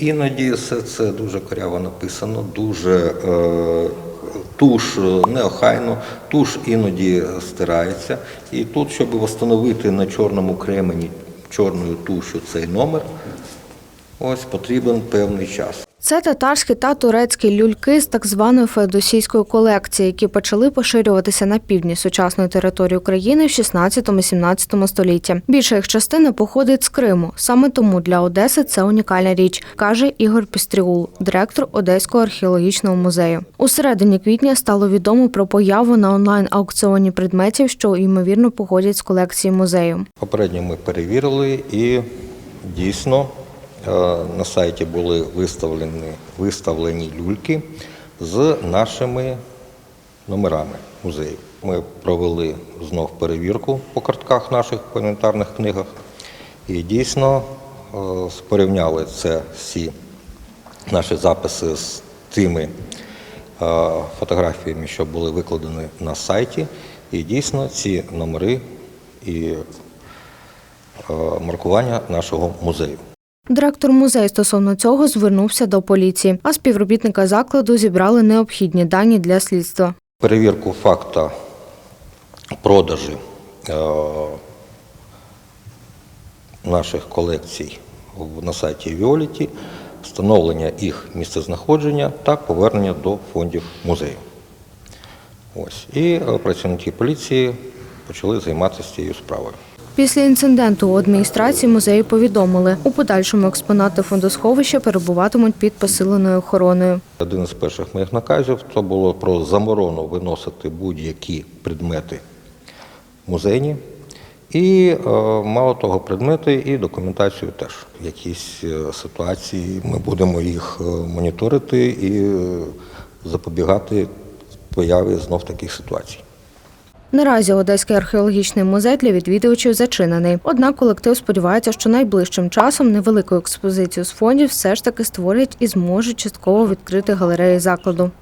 Іноді все це дуже коряво написано, дуже е, туш неохайно, туш іноді стирається. І тут, щоб встановити на чорному кремені чорною тушу цей номер, ось потрібен певний час. Це татарські та турецькі люльки з так званої феодосійської колекції, які почали поширюватися на півдні сучасної території України в 16-17 столітті. Більша їх частина походить з Криму. Саме тому для Одеси це унікальна річ, каже Ігор Пістріул, директор Одеського археологічного музею. У середині квітня стало відомо про появу на онлайн аукціоні предметів, що ймовірно походять з колекції музею. Попередньо ми перевірили і дійсно на сайті були виставлені, виставлені люльки з нашими номерами музею. Ми провели знов перевірку по картках наших по книгах і дійсно е, порівняли це всі наші записи з тими е, фотографіями, що були викладені на сайті. І дійсно ці номери і е, маркування нашого музею. Директор музею стосовно цього звернувся до поліції, а співробітника закладу зібрали необхідні дані для слідства. Перевірку факта продажі е, наших колекцій на сайті Віоліті, встановлення їх місцезнаходження та повернення до фондів музею. Ось. І е, працівники поліції почали займатися цією справою. Після інциденту у адміністрації музею повідомили, у подальшому експонати фондосховища перебуватимуть під посиленою охороною. Один із перших моїх наказів це було про заборону виносити будь-які предмети музейні. І е, мало того, предмети і документацію теж. Якісь е, ситуації ми будемо їх е, моніторити і запобігати появі знов таких ситуацій. Наразі Одеський археологічний музей для відвідувачів зачинений. Однак колектив сподівається, що найближчим часом невелику експозицію з фондів все ж таки створять і зможуть частково відкрити галереї закладу.